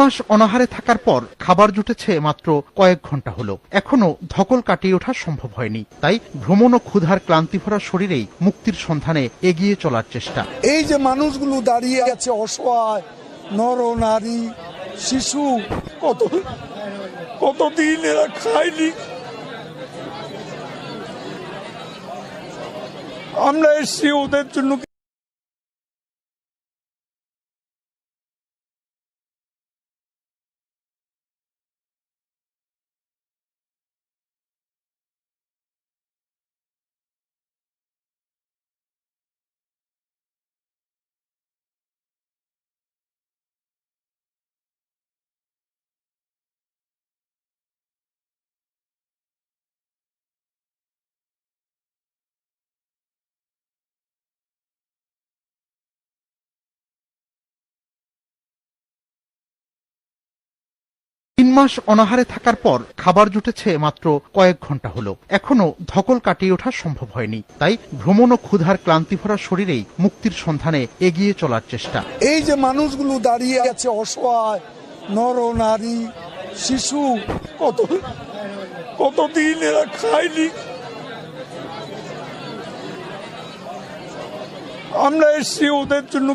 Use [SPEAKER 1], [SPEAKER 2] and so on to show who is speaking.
[SPEAKER 1] মাস অনাহারে থাকার পর খাবার জুটেছে মাত্র কয়েক ঘণ্টা হলো। এখনও ধকল কাটিয়ে ওঠা সম্ভব হয়নি। তাই ভ্রমণ ও ক্ষুধার ক্লান্তি ভরা শরীরেই মুক্তির সন্ধানে এগিয়ে চলার চেষ্টা।
[SPEAKER 2] এই যে মানুষগুলো দাঁড়িয়ে আছে, অসহায় নর নারী শিশু, কত কতদিন এরা খায়নি? আমরা এসছি ওদের জন্য
[SPEAKER 1] মাস অনাহারে থাকার পর খাবার জুটেছে মাত্র কয়েক ঘণ্টা হলো। এখনও ধকল কাটিয়ে ওঠা সম্ভব হয়নি। তাই ভ্রমণ ও ক্ষুধার ক্লান্তি ভরা শরীরেই মুক্তির সন্ধানে এগিয়ে চলার চেষ্টা।
[SPEAKER 2] এই যে মানুষগুলো দাঁড়িয়ে আছে, অসহায় নর নারী শিশু, কত কতদিন এরা খায়নি? আমরা এসছি ওদের জন্য